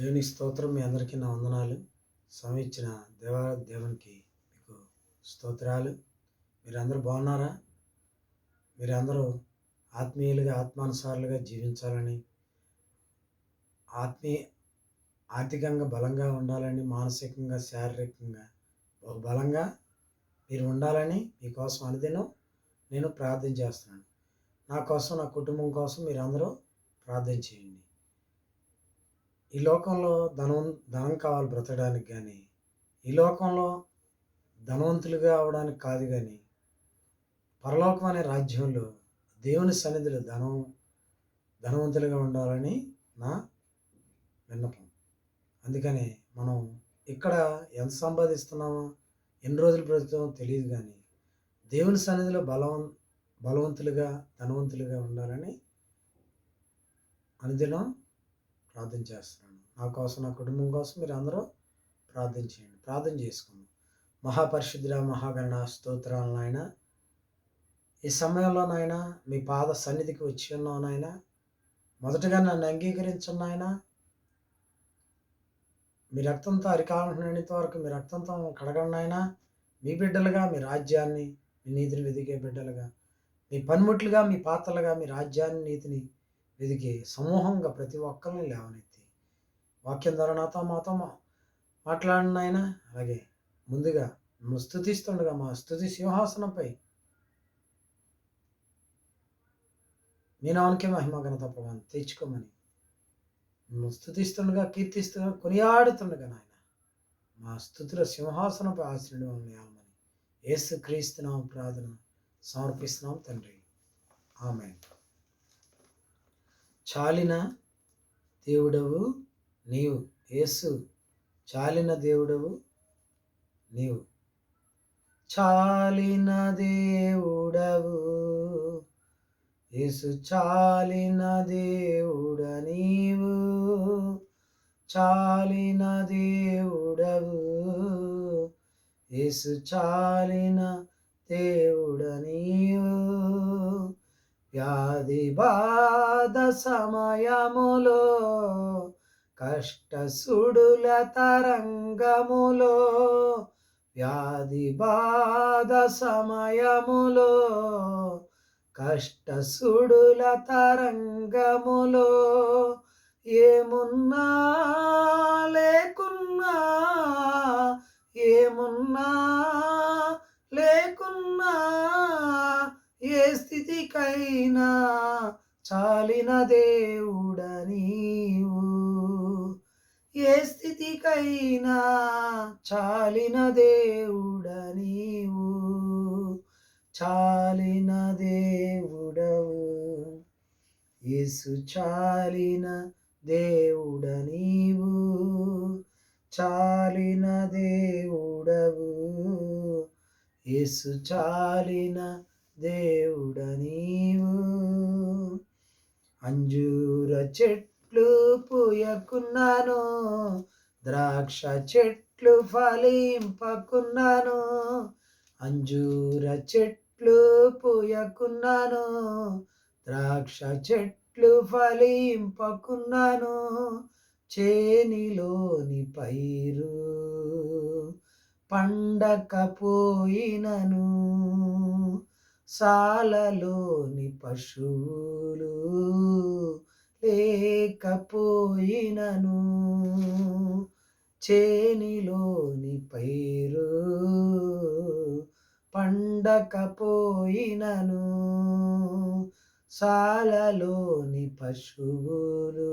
దేవునికి స్తోత్రం మీ అందరికీ నా వందనాలు. సమయం ఇచ్చిన దేవా దేవునికి మీకు స్తోత్రాలు. మీరందరూ బాగున్నారా? మీరందరూ ఆత్మీయులుగా ఆత్మానుసారులుగా జీవించాలని ఆత్మీయ ఆర్థికంగా బలంగా ఉండాలని మానసికంగా శారీరకంగా ఒక బలంగా మీరు ఉండాలని మీకోసం అనుదినం నేను ప్రార్థన చేస్తున్నాను. నా కోసం నా కుటుంబం కోసం మీరందరూ ప్రార్థన చేయండి. ఈ లోకంలో ధనం ధనం కావాలి బ్రతకడానికి కానీ ఈ లోకంలో ధనవంతులుగా అవడానికి కాదు కానీ పరలోకం అనే రాజ్యంలో దేవుని సన్నిధిలో ధనం ధనవంతులుగా ఉండాలని నా విన్నపం. అందుకని మనం ఇక్కడ ఎంత సంపాదిస్తున్నామో ఎన్ని రోజులు బ్రతుకుతామో తెలియదు కానీ దేవుని సన్నిధిలో బలవం బలవంతులుగా ధనవంతులుగా ఉండాలని అనుదినం ప్రార్థన చేస్తున్నాను. నా కోసం నా కుటుంబం కోసం మీరు అందరూ ప్రార్థన చేయండి. ప్రార్థన చేసుకుందాం. మహాపరిశుద్ధుల మహాగణ స్తోత్రాలు నాయన. ఈ సమయంలో నాయన మీ పాద సన్నిధికి వచ్చి ఉన్నావు నాయన. మొదటగా నన్ను అంగీకరించండి నాయన. మీ రక్తంతో అరికాలంత వరకు మీ రక్తంతో కడగండి నాయన. మీ బిడ్డలుగా మీ రాజ్యాన్ని మీ నీతిని వెదికే బిడ్డలుగా. మీ పనిముట్లుగా మీ పాత్రలుగా మీ రాజ్యాన్ని నీతిని వెదికే సమూహంగా ప్రతి ఒక్కరిని లేవనెత్తి. వాక్యం ద్వారా నాతో మాతో మా మాట్లాడిన ఆయన అలాగే ముందుగా మిమ్మల్ని స్థుతిస్తుండగా మా స్థుతి సింహాసనంపై మీ నామకే మహిమ ఘనత ప్రభావం తెచ్చుకోమని మిమ్మల్ని స్థుతిస్తుండగా కీర్తిస్తుండగా కొనియాడుతుండగా నాయన మా స్థుతుల సింహాసనంపై ఆశ్రయం వేయాలని యేసు ప్రార్థన సమర్పిస్తున్నాం తండ్రి. ఆమె చాలిన దేవుడవు నీవు. యేసు చాలిన దేవుడవు నీవు. చాలిన దేవుడవు. యేసు చాలిన దేవుడ నీవు. చాలిన దేవుడవు. యేసు చాలిన దేవుడ నీవు. వ్యాధి బాధ సమయములో కష్ట సుడుల తరంగములో వ్యాధి బాధ సమయములో కష్ట సుడుల తరంగములో ఏమున్నా లేకున్నా ఏమున్నా లేకున్నా ఏ స్థితికైనా చాలిన దేవుడనీవు ఏ స్థితికైనా చాలిన దేవుడనీవు చాలిన దేవుడవు. యేసు చాలిన దేవుడనీవు చాలిన దేవుడవు. యేసు చాలిన దేవుడ నీవు. అంజూర చెట్లు పూయకున్నాను ద్రాక్ష చెట్లు ఫలింపకున్నాను అంజూర చెట్లు పూయకున్నాను ద్రాక్ష చెట్లు ఫలింపకున్నాను చేనిలోని పైరు పండకపోయినను సాలలోని పశువులు లేకపోయినను. చేనిలోని పైరు పండకపోయినను. సాలలోని పశువులు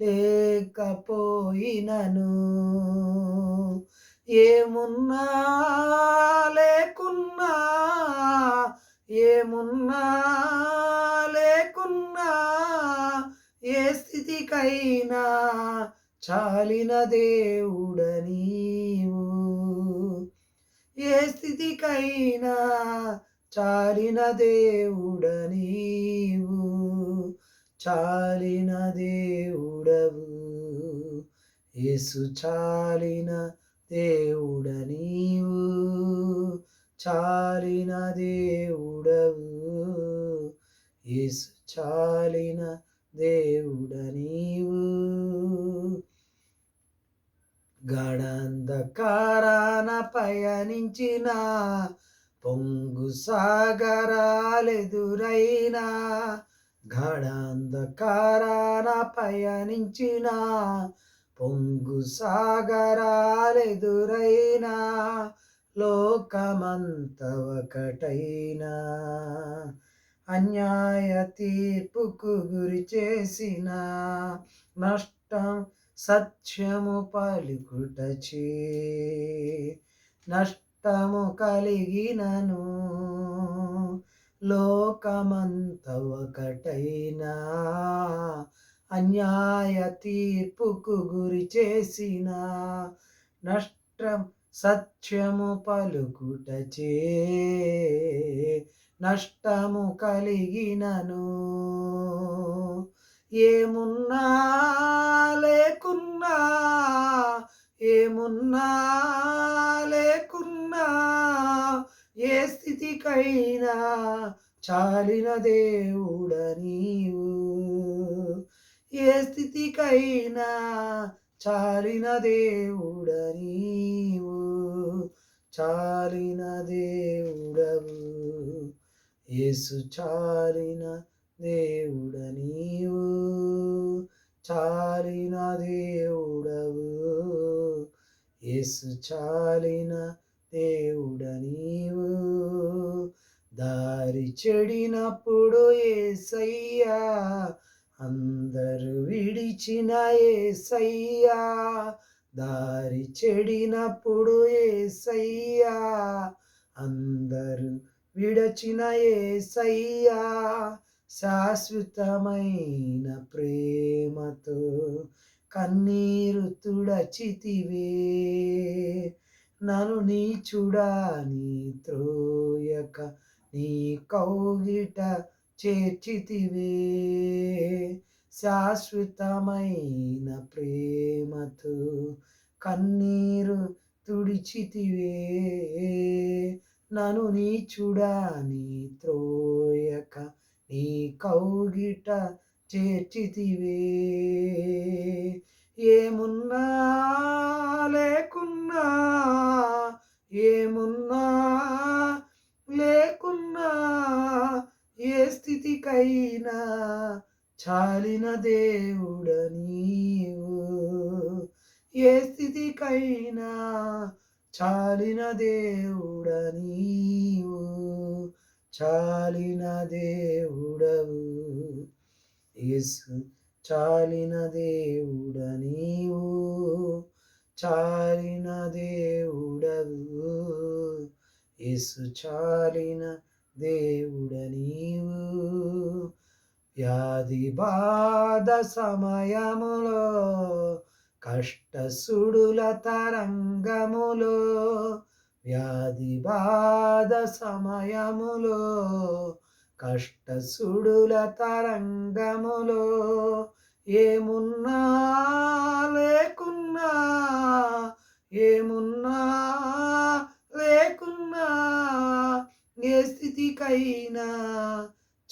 లేకపోయినను. ఏమున్నా లేకున్నా ఏమున్నా లేకున్నా ఏ స్థితికైనా చాలిన దేవుడ నీవు. ఏ స్థితికైనా చాలిన దేవుడ నీవు. చాలిన దేవుడవు. యేసు చాలిన దేవుడ నీవు చాలిన దేవుడవు. యేసు చాలిన దేవుడ నీవు గడంధకారాన పయనించిన పొంగు సాగరాలెదురైనా గడంధకారాన పయనించిన పొంగు సాగరాలెదురైనా లోకమంత ఒకటైనా. అన్యాయ తీర్పుకు గురి చేసిన నష్టం సత్యము పలుకుటచే. నష్టము కలిగినను లోకమంత ఒకటైనా. అన్యాయ తీర్పుకు గురి చేసిన నష్టం సత్యము పలుకుటచే నష్టము కలిగినను ఏమున్నా లేకున్నా ఏమున్నా లేకున్నా ఏ స్థితికైనా చాలిన దేవుడ నీవు. ఏ స్థితికైనా చాలిన దేవుడనీవు చాలిన దేవుడవు. యేసు చాలిన దేవుడనీవు చాలిన దేవుడవు. యేసు చాలిన దేవుడనీవు దారి చెడినప్పుడు ఏసయ్యా అందరు విడిచిన ఏసయ్యా దారి చెడినప్పుడు ఏసయ్యా అందరు విడచిన ఏసయ్యా శాశ్వతమైన ప్రేమతో కన్నీరు తుడచితివే. నన్ను నీ చూడా నీ త్రోయక నీ కౌగిట చేర్చితివే. శాశ్వతమైన ప్రేమతో కన్నీరు తుడిచితివే. నను నీ చూడాని త్రోయక నీ కౌగిట చేర్చితివే. ఏమున్నా లేకున్నా ఏమున్నా లేకున్నా ఏ స్థితికైనా చాలిన దేవుడ నీవు. ఏ స్థితికైనా చాలిన దేవుడ నీవు. చాలిన దేవుడవు. యేసు చాలిన దేవుడ నీవు. చాలిన దేవుడవు. యేసు చాలిన దేవుడ నీవు వ్యాధి బాధ సమయములో కష్టసుడుల తరంగములో వ్యాధి బాధ సమయములో కష్టసుడుల తరంగములో ఏమున్నా లేకున్నా ఏమున్నా లేకున్నా ఏ స్థితికైనా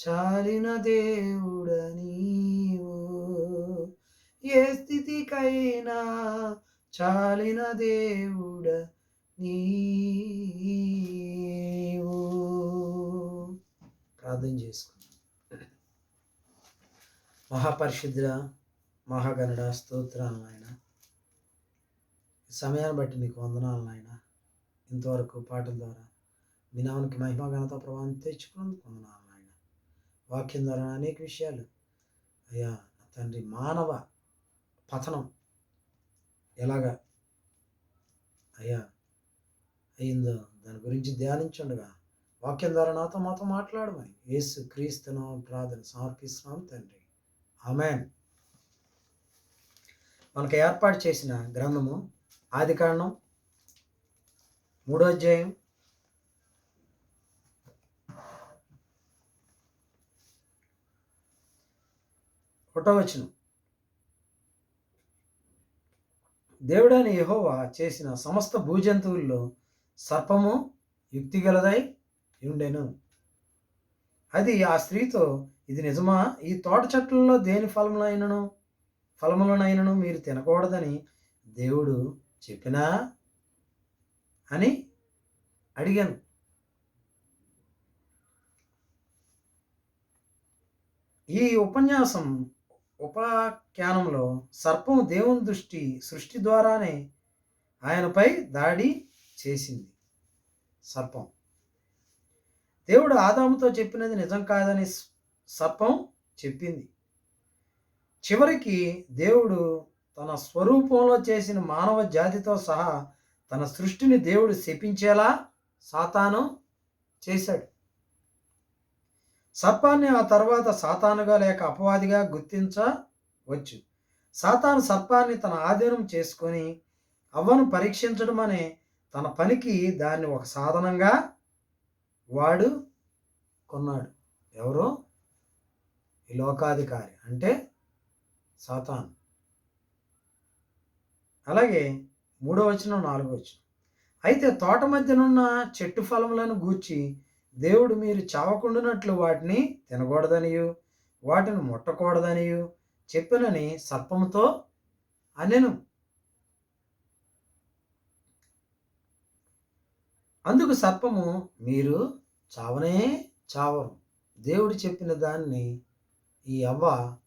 చాలిన దేవుడ నీవు. ఏ స్థితికైనా చాలిన దేవుడ నీవు. ప్రార్థన చేసుకుందాం. మహాపరిశుద్ధ మహాగణుడ స్తోత్రాలు నాయన. సమయాన్ని బట్టి నీకు వందనాలు నాయన. ఇంతవరకు పాటల ద్వారా మీ నామనికి మహిమ ఘనత ప్రభావం తెచ్చుకున్నందుకు వందనాలు నాయన. వాక్యం ద్వారా అనేక విషయాలు. అయ్యా తండ్రి మానవ పతనం ఎలాగా? అయ్యా అయిందో దాని గురించి ధ్యానించుండగా. వాక్యం ద్వారా నాతో మాతో మాట్లాడమని యేసు క్రీస్తును ప్రార్థన సమర్పిస్తున్నాం తండ్రి. ఆమెన్. మనకు ఏర్పాటు చేసిన గ్రంథము ఆది కారణం మూడో అధ్యాయం ఒకటో వచనం దేవుడైన యహోవా చేసిన సమస్త భూజంతువుల్లో సర్పము యుక్తిగలదై ఉండెను అది ఆ స్త్రీతో ఇది నిజమా? ఈ తోట చెట్లలో దేని ఫలములైనను? ఫలములనైనను మీరు తినకూడదని దేవుడు చెప్పినా? అని అడిగాను. ఈ ఉపన్యాసం ఉపాఖ్యానంలో సర్పం దేవుని దృష్టి సృష్టి ద్వారానే ఆయనపై దాడి చేసింది సర్పం. దేవుడు ఆదాముతో చెప్పినది నిజం కాదని సర్పం చెప్పింది. చివరికి దేవుడు తన స్వరూపంలో చేసిన మానవ జాతితో సహా తన సృష్టిని దేవుడు శపించేలా సాతానం చేశాడు. సర్పాన్ని ఆ తర్వాత సాతానుగా లేక అపవాదిగా గుర్తించవచ్చు సాతాను సర్పాన్ని తన ఆధీనం చేసుకొని అవ్వను పరీక్షించడం అనే తన పనికి దాన్ని ఒక సాధనంగా వాడు కొన్నాడు. ఎవరో? ఈ లోకాధికారి అంటే సాతాన్. అలాగే మూడో వచనం నాలుగో వచనం. అయితే తోట మధ్యనున్న చెట్టు ఫలములను గూర్చి దేవుడు మీరు చావకుండానట్లు వాటిని తినకూడదనియు వాటిని ముట్టకూడదనియు చెప్పినని సర్పముతో అనెను. అందుకు సర్పము మీరు చావనే చావరు. దేవుడు చెప్పిన దాన్ని ఈ అవ్వ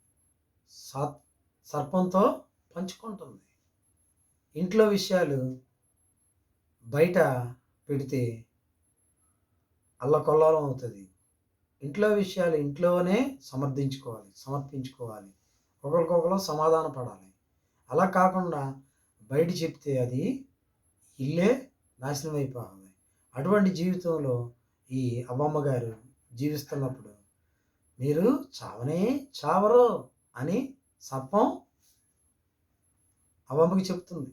సర్పంతో పంచుకుంటుంది. ఇంట్లో విషయాలు బయట పెడితే అల్లకొల్లాలం అవుతుంది. ఇంట్లో విషయాలు ఇంట్లోనే సమర్థించుకోవాలి సమర్పించుకోవాలి. ఒకరికొకరు సమాధాన పడాలి. అలా కాకుండా బయట చెప్తే అది ఇల్లే నాశనం అయిపోవాలి. అటువంటి జీవితంలో ఈ అవ్వమ్మ గారు జీవిస్తున్నప్పుడు మీరు చావనే చావరు అని సర్పం అవ్వమ్మకి చెప్తుంది.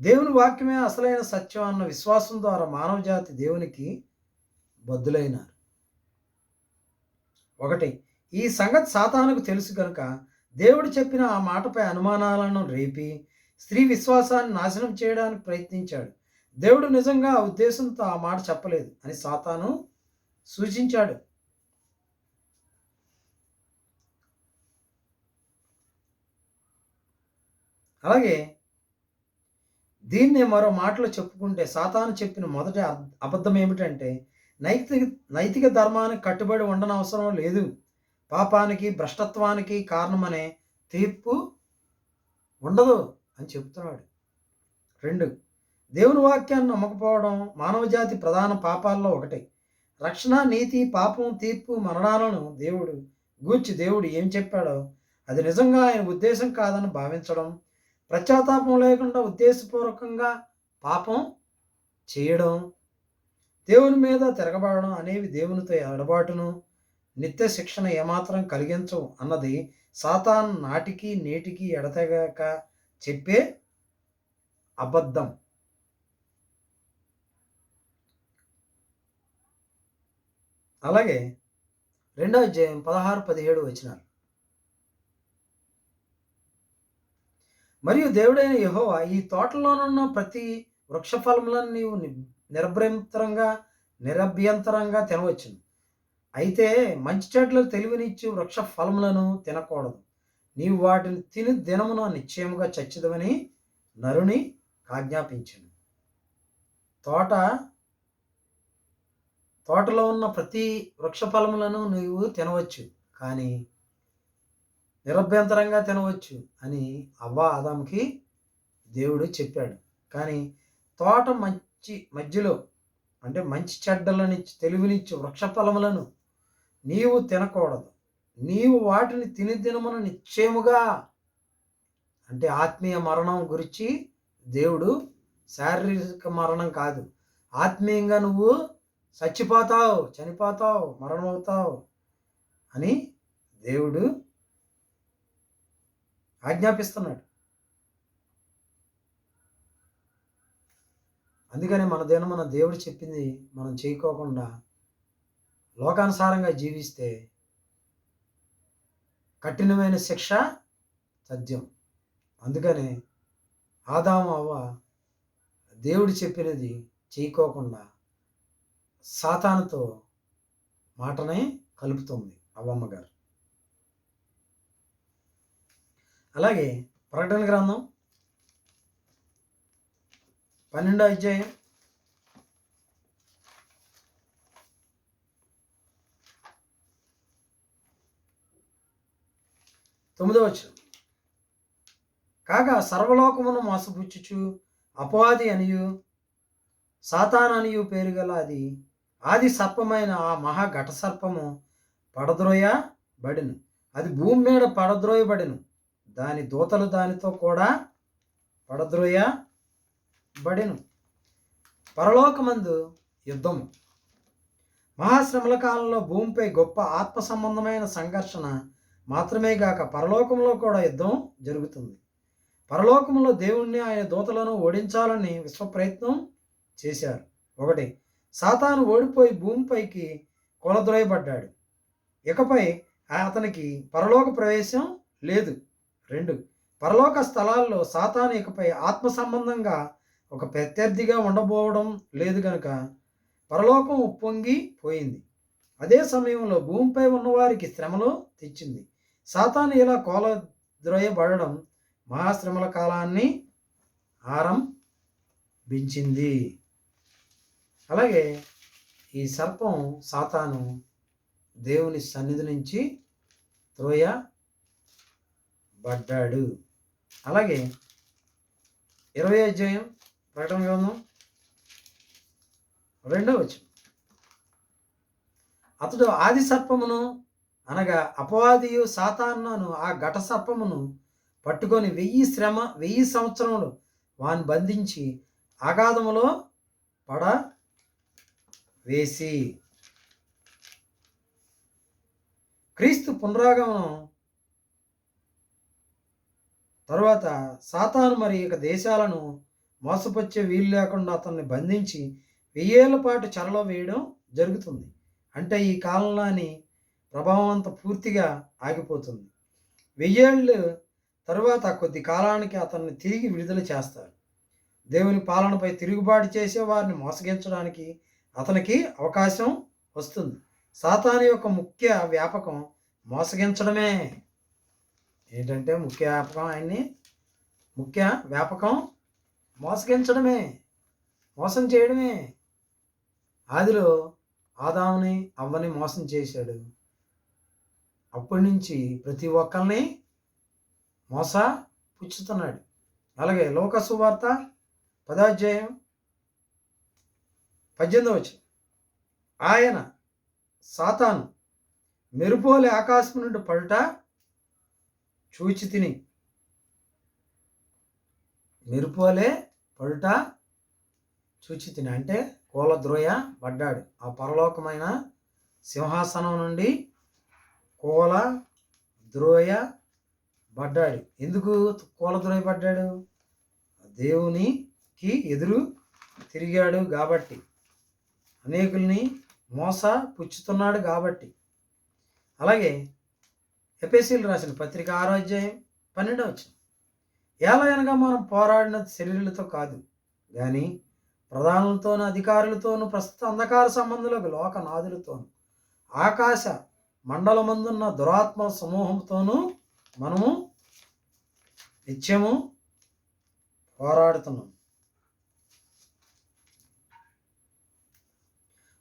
దేవుని వాక్యమే అసలైన సత్యం అన్న విశ్వాసం ద్వారా మానవ జాతి దేవునికి బద్దులైనారు. ఒకటి ఈ సంగతి సాతానుకు తెలుసు కనుక దేవుడు చెప్పిన ఆ మాటపై అనుమానాలను రేపి స్త్రీ విశ్వాసాన్ని నాశనం చేయడానికి ప్రయత్నించాడు. దేవుడు నిజంగా ఆ ఉద్దేశంతో ఆ మాట చెప్పలేదు అని సాతాను సూచించాడు. అలాగే దీన్నే మరో మాటలో చెప్పుకుంటే సాతాను చెప్పిన మొదటి అబద్ధం ఏమిటంటే నైతిక నైతిక ధర్మానికి కట్టుబడి ఉండనవసరం లేదు. పాపానికి భ్రష్టత్వానికి కారణమనే తీర్పు ఉండదు అని చెప్తున్నాడు రెండు దేవుని వాక్యాన్ని నమ్మకపోవడం మానవజాతి ప్రధాన పాపాల్లో ఒకటి. రక్షణ నీతి పాపం తీర్పు మరణాలను దేవుడు గూర్చి దేవుడు ఏం చెప్పాడో అది నిజంగా ఆయన ఉద్దేశం కాదని భావించడం పశ్చాత్తాపం లేకుండా ఉద్దేశపూర్వకంగా పాపం చేయడం దేవుని మీద తిరగబడడం అనేవి దేవునితో ఎడబాటును నిత్య శిక్షణ ఏమాత్రం కలిగించవు అన్నది సాతాన్ నాటికి నేటికి ఎడతెగక చెప్పే అబద్ధం. అలాగే రెండో అధ్యాయం పదహారు పదిహేడు వచ్చినారు. మరియు దేవుడైన యహోవా ఈ తోటలోనున్న ప్రతి వృక్ష ఫలములను నీవు నిరభ్యంతరంగా నిరభ్యంతరంగా తినవచ్చును. అయితే మంచి చెట్లు తెలివినిచ్చి వృక్ష ఫలములను తినకూడదు. నీవు వాటిని తిని దినమున నిశ్చయముగా చచ్చిదవని నరుని ఆజ్ఞాపించను తోట తోటలో ఉన్న ప్రతి వృక్ష ఫలములను నీవు తినవచ్చు. కానీ నిరభ్యంతరంగా తినవచ్చు అని అవ్వ ఆదాంకి దేవుడు చెప్పాడు. కానీ తోట మంచి మధ్యలో అంటే మంచి చెడ్డలని తెలివినిచ్చు వృక్ష ఫలములను నీవు తినకూడదు. నీవు వాటిని తిని తినమని నిశ్చయముగా అంటే ఆత్మీయ మరణం గురించి దేవుడు శారీరక మరణం కాదు. ఆత్మీయంగా నువ్వు చచ్చిపోతావు చనిపోతావు మరణమవుతావు అని దేవుడు ఆజ్ఞాపిస్తున్నాడు. అందుకని మన దినం మన దేవుడు చెప్పింది మనం చేయకోకుండా లోకానుసారంగా జీవిస్తే కఠినమైన శిక్ష సత్యం అందుకనే ఆదాము అవ్వ దేవుడు చెప్పినది చేయకోకుండా సాతానుతో మాటనే కలుపుతుంది. అవ్వమ్మ అలాగే ప్రకటన గ్రంథం పన్నెండో అధ్యాయం. తొమ్మిదో వచ్చిన కాగా సర్వలోకమును మోసపుచ్చుచు అపవాది అనియు సాతాన్ అనియు పేరు గల అది ఆది సర్పమైన ఆ మహా ఘట సర్పము పడద్రోయ బడిను అది భూమి మీద పడద్రోయబడిను. దాని దూతలు దానితో కూడా పడద్రోయ బడెను పరలోకమందు యుద్ధము. మహాశ్రమల కాలంలో భూమిపై గొప్ప ఆత్మ సంబంధమైన సంఘర్షణ మాత్రమే గాక పరలోకంలో కూడా యుద్ధం జరుగుతుంది. పరలోకంలో దేవుణ్ణి ఆయన దూతలను ఓడించాలని విశ్వ ప్రయత్నం చేశారు. ఒకటి సాతాను ఓడిపోయి భూమిపైకి కొలద్రోయబడ్డాడు. ఇకపై అతనికి పరలోక ప్రవేశం లేదు. రెండు పరలోక స్థలాల్లో సాతానికపై ఆత్మ సంబంధంగా ఒక ప్రత్యర్థిగా ఉండబోవడం లేదు గనుక పరలోకం ఉప్పొంగి పోయింది. అదే సమయంలో భూమిపై ఉన్నవారికి శ్రమను తెచ్చింది. సాతాను ఇలా కోలద్రోయబడడం మహాశ్రమల కాలాన్ని ఆరంభించింది అలాగే ఈ సర్పం సాతాను దేవుని సన్నిధి నుంచి త్రోయ పడ్డాడు. అలాగే ఇరవై అధ్యాయం ప్రకటన గ్రంథం రెండో వచ్చి అతడు ఆది సర్పమును అనగా అపవాదియు సాతాన్నను ఆ ఘట సర్పమును పట్టుకొని వెయ్యి శ్రమ వెయ్యి సంవత్సరములు వాని బంధించి అగాధములో పడ వేసి క్రీస్తు పునరాగమనం తరువాత సాతాను మరి ఇక దేశాలను మోసపొచ్చే వీలు లేకుండా అతన్ని బంధించి వెయ్యేళ్ళ పాటు చెరలో వేయడం జరుగుతుంది. అంటే ఈ కాలంలోని ప్రభావం అంతా పూర్తిగా ఆగిపోతుంది. వెయ్యేళ్ళు తరువాత కొద్ది కాలానికి అతన్ని తిరిగి విడుదల చేస్తారు. దేవుని పాలనపై తిరుగుబాటు చేసే వారిని మోసగించడానికి అతనికి అవకాశం వస్తుంది. సాతాను యొక్క ముఖ్య వ్యాపకం మోసగించడమే. ఏంటంటే ముఖ్య వ్యాపకం ఆయన్ని ముఖ్య వ్యాపకం మోసగించడమే మోసం చేయడమే. ఆదిలో ఆదాముని అవ్వని మోసం చేశాడు. అప్పటి నుంచి ప్రతి ఒక్కరిని మోస పుచ్చుతున్నాడు అలాగే లోకసువార్త పదాధ్యాయం పద్దెనిమిది వచ్చి ఆయన సాతాను మెరుపోలే ఆకాశం నుండి పడుట చూచి తిని. మెరుపోలే పడుట చూచి తిని. అంటే కూలద్రోయ పడ్డాడు. ఆ పరలోకమైన సింహాసనం నుండి కోల ద్రోయ పడ్డాడు. ఎందుకు కూలద్రోయ పడ్డాడు? దేవునికి ఎదురు తిరిగాడు కాబట్టి. అనేకుల్ని మోస పుచ్చుతున్నాడు కాబట్టి. అలాగే ఎపిసీలు రాసిన పత్రిక ఆరోగ్యం పన్నెండవ వచ్చిన ఎలా అనగా మనం పోరాడిన శరీరులతో కాదు కానీ ప్రధానులతోనూ అధికారులతోనూ ప్రస్తుత అంధకార సంబంధులకు లోకనాథులతోనూ ఆకాశ మండలమందున్న దురాత్మ సమూహంతోనూ మనము నిత్యము పోరాడుతున్నాం.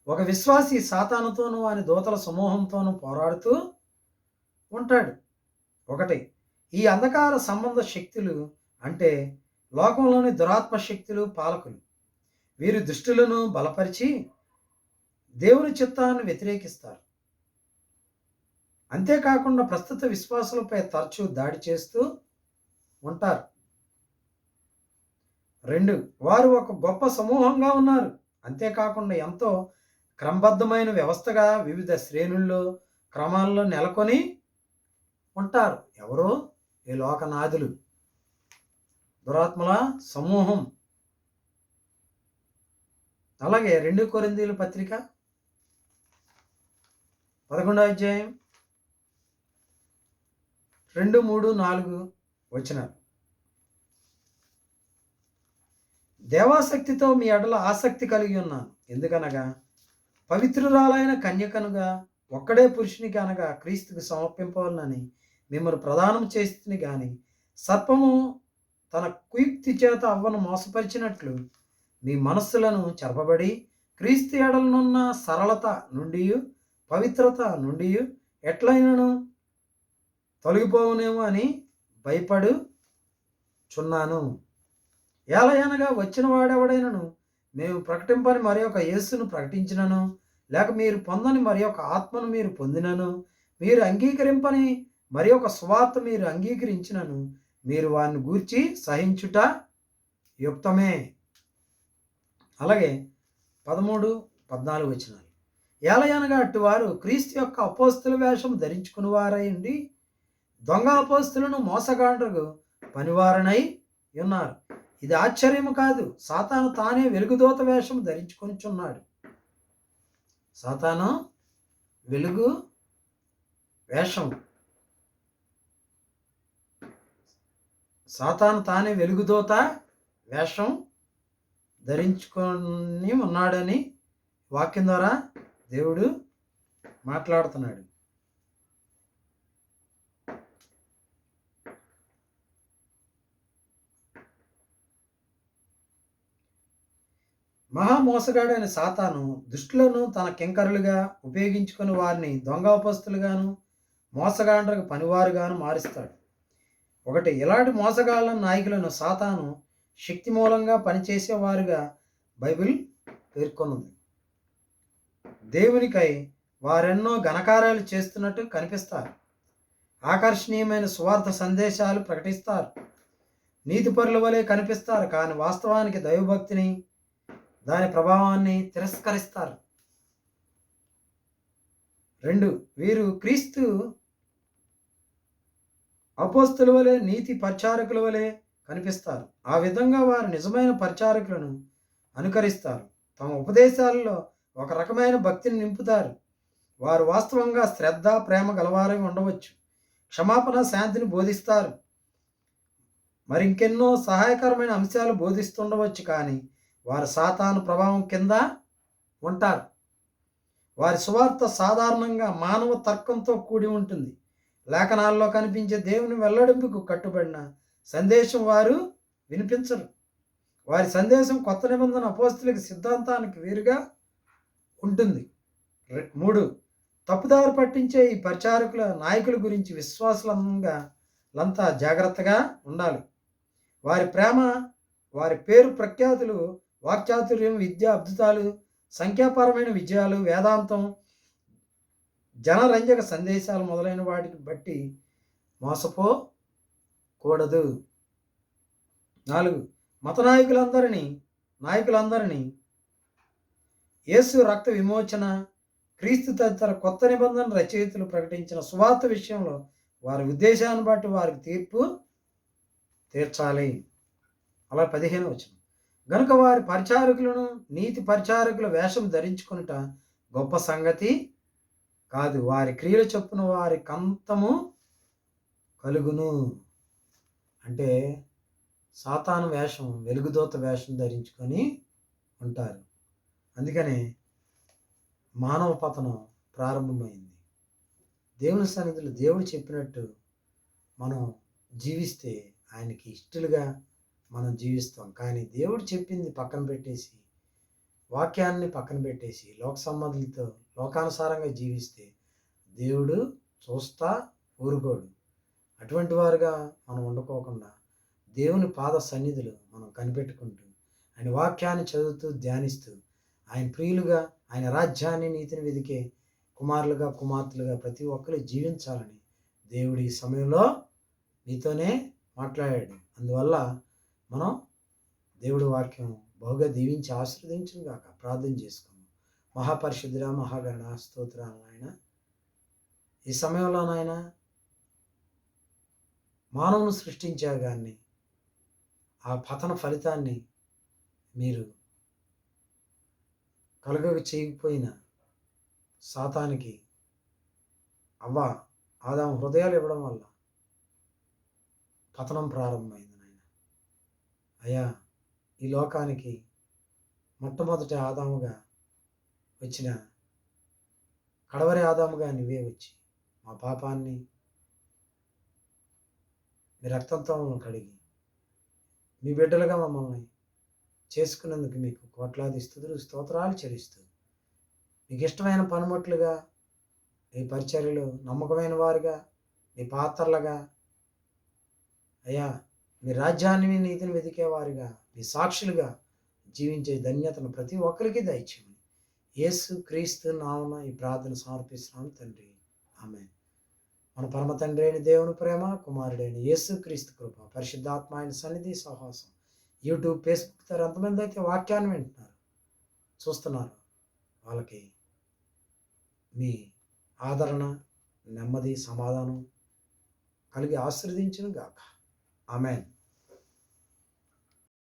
ఒక విశ్వాసి సాతానుతోనూ వాని దూతల సమూహంతోనూ పోరాడుతూ ఉంటాడు. ఒకటి ఈ అంధకార సంబంధ శక్తులు అంటే లోకంలోని దురాత్మ శక్తులు పాలకులు. వీరు దుష్టులను బలపరిచి దేవుని చిత్తాన్ని వ్యతిరేకిస్తారు. అంతేకాకుండా ప్రస్తుత విశ్వాసులపై తరచూ దాడి చేస్తూ ఉంటారు. రెండు వారు ఒక గొప్ప సమూహంగా ఉన్నారు. అంతేకాకుండా ఎంతో క్రమబద్ధమైన వ్యవస్థగా వివిధ శ్రేణుల్లో క్రమాల్లో నెలకొని ఉంటారు. ఎవరో? ఈ లోకనాథులు. దురాత్మల సమూహం. అలాగే రెండు కొరిందీల పత్రిక. పదకొండో అధ్యాయం. రెండు మూడు నాలుగు వచ్చినారు దేవాసక్తితో మీ ఎడల ఆసక్తి కలిగి ఉన్నాను. ఎందుకనగా? పవిత్రురాలైన కన్యకనుగా ఒక్కడే పురుషునికి అనగా క్రీస్తుకు సమర్పింపవాలని మిమ్మల్ని ప్రదానం చేస్తుంది కానీ సర్పము తన కుయుక్తి చేత అవ్వను మోసపరిచినట్లు మీ మనస్సులను చెరపబడి క్రీస్తు ఎడలనున్న సరళత నుండి పవిత్రత నుండి ఎట్లయినను తొలగిపోవునేమో అని భయపడు చున్నాను ఏలయనగా వచ్చిన వాడెవడైనను మేము ప్రకటింపని మరి ఒక యేసును ప్రకటించినను లేక మీరు పొందని మరి ఒక ఆత్మను మీరు పొందినను మీరు అంగీకరింపని మరి ఒక స్వార్థ మీరు అంగీకరించినను మీరు వారిని గూర్చి సహించుట యుక్తమే. అలాగే పదమూడు పద్నాలుగు వచ్చినారు ఏలయనగా అట్టువారు క్రీస్తు యొక్క అపోస్తుల వేషం ధరించుకుని వారయండి దొంగ అపోస్తులను మోసగాండ్రకు పనివారనై ఉన్నారు. ఇది ఆశ్చర్యము కాదు సాతాను తానే వెలుగుదోత వేషం ధరించుకొనిచున్నాడు. సాతాను వెలుగు వేషం సాతాను తానే వెలుగుదోత వేషం ధరించుకొని ఉన్నాడని వాక్యం ద్వారా దేవుడు మాట్లాడుతున్నాడు. మహామోసగాడైన సాతాను దుష్టులను తన కింకరులుగా ఉపయోగించుకుని వారిని దొంగ ఉపస్తులుగాను మోసగాండ్రకు పనివారుగాను మారుస్తాడు. ఒకటి ఇలాంటి మోసగాళ్ళ నాయకులను సాతాను శక్తి మూలంగా పనిచేసేవారుగా బైబిల్ పేర్కొన్నది దేవునికై వారెన్నో ఘనకార్యాలు చేస్తున్నట్టు కనిపిస్తారు. ఆకర్షణీయమైన స్వార్థ సందేశాలు ప్రకటిస్తారు. నీతిపరుల వలె కనిపిస్తారు కానీ వాస్తవానికి దైవభక్తిని దాని ప్రభావాన్ని తిరస్కరిస్తారు. రెండు వీరు క్రీస్తు అపోస్తుల వలె నీతి పరిచారకుల వలె కనిపిస్తారు. ఆ విధంగా వారు నిజమైన పరిచారకులను అనుకరిస్తారు. తమ ఉపదేశాలలో ఒక రకమైన భక్తిని నింపుతారు. వారు వాస్తవంగా శ్రద్ధ ప్రేమ గలవారై ఉండవచ్చు. క్షమాపణ శాంతిని బోధిస్తారు. మరింకెన్నో సహాయకరమైన అంశాలు బోధిస్తుండవచ్చు కానీ వారు సాతాను ప్రభావం కింద ఉంటారు. వారి సువార్త సాధారణంగా మానవ తర్కంతో కూడి ఉంటుంది. లేఖనాల్లో కనిపించే దేవుని వెల్లడింపుకు కట్టుబడిన సందేశం వారు వినిపించరు. వారి సందేశం కొత్త నిబంధన అపోస్తులకి సిద్ధాంతానికి వేరుగా ఉంటుంది. మూడు తప్పుదారి పట్టించే ఈ ప్రచారకుల నాయకుల గురించి విశ్వాసులంగా లంతా జాగ్రత్తగా ఉండాలి. వారి ప్రేమ వారి పేరు ప్రఖ్యాతులు వాక్చాతుర్యం విద్య అద్భుతాలు సంఖ్యాపరమైన విజయాలు వేదాంతం జనరంజక సందేశాలు మొదలైన వాటికి బట్టి మోసపోకూడదు నాలుగు మత నాయకులందరినీ నాయకులందరినీ యేసు రక్త విమోచన క్రీస్తు తదితర కొత్త నిబంధన రచయితలు ప్రకటించిన సువార్త విషయంలో వారి ఉద్దేశాన్ని బట్టి వారికి తీర్పు తీర్చాలి. అలా పదిహేను వచ్చిన గనుక వారి పరిచారకులను నీతి పరిచారకుల వేషం ధరించుకునుట గొప్ప సంగతి. కాదు వారి క్రియలు చొప్పున వారి కంతము కలుగును. అంటే సాతాను వేషం వెలుగుదోత వేషం ధరించుకొని ఉంటారు. అందుకనే మానవ పతనం ప్రారంభమైంది. దేవుని సన్నిధిలో దేవుడు చెప్పినట్టు మనం జీవిస్తే ఆయనకి ఇష్టలుగా మనం జీవిస్తాం. కానీ దేవుడు చెప్పింది పక్కన పెట్టేసి వాక్యాన్ని పక్కన పెట్టేసి లోక సంబంధులతో లోకానుసారంగా జీవిస్తే దేవుడు చూస్తా ఊరుకోడు. అటువంటి వారుగా మనం ఉండకోకుండా దేవుని పాద సన్నిధులు మనం కనిపెట్టుకుంటూ ఆయన వాక్యాన్ని చదువుతూ ధ్యానిస్తూ ఆయన ప్రియులుగా ఆయన రాజ్యాన్ని నీతిని వెదికే కుమారులుగా కుమార్తెలుగా ప్రతి ఒక్కరు జీవించాలని దేవుడు ఈ సమయంలో నీతోనే మాట్లాడాడు. అందువల్ల మనం దేవుడి వాక్యం బహుగా దీవించి ఆశీర్వదించుగాక ప్రార్థన చేసుకుందాం. మహాపరిశుద్ధుల మహాగణ స్తోత్రాలు నాయన. ఈ సమయంలో నాయన మానవును సృష్టించే కానీ ఆ పతన ఫలితాన్ని మీరు కలగక చేయకపోయిన సాతానికి అవ్వ ఆదాం హృదయాలు ఇవ్వడం వల్ల పతనం ప్రారంభమైంది నాయన. అయ్యా ఈ లోకానికి మొట్టమొదటి ఆదాముగా వచ్చిన కడవరి ఆదాముగా నువ్వే వచ్చి మా పాపాన్ని మీ రక్తంతో మమ్మల్ని కడిగి మీ బిడ్డలుగా మమ్మల్ని చేసుకున్నందుకు మీకు కోట్లాది స్థుతులు స్తోత్రాలు చెల్లిస్తూ మీకు ఇష్టమైన పనిముట్లుగా మీ పరిచర్యలు నమ్మకమైన వారుగా మీ పాత్రలుగా అయ్యా మీ రాజ్యాన్ని నీతిని వెతికేవారుగా మీ సాక్షులుగా జీవించే ధన్యతను ప్రతి ఒక్కరికి దయచేయండి యేసు క్రీస్తు నామన ఈ ప్రార్థన సమర్పిస్తున్నాం తండ్రి. ఆమె మన పరమ తండ్రి అయిన దేవుని ప్రేమ కుమారుడైన యేసు క్రీస్తు కృప పరిశుద్ధాత్మ ఆయన సన్నిధి సహవాసం. యూట్యూబ్ ఫేస్బుక్ ద్వారా ఎంతమంది అయితే వాక్యాన్ని వింటున్నారు చూస్తున్నారు వాళ్ళకి మీ ఆదరణ నెమ్మది సమాధానం కలిగి ఆశీర్వదించును గాక ఆమెన్.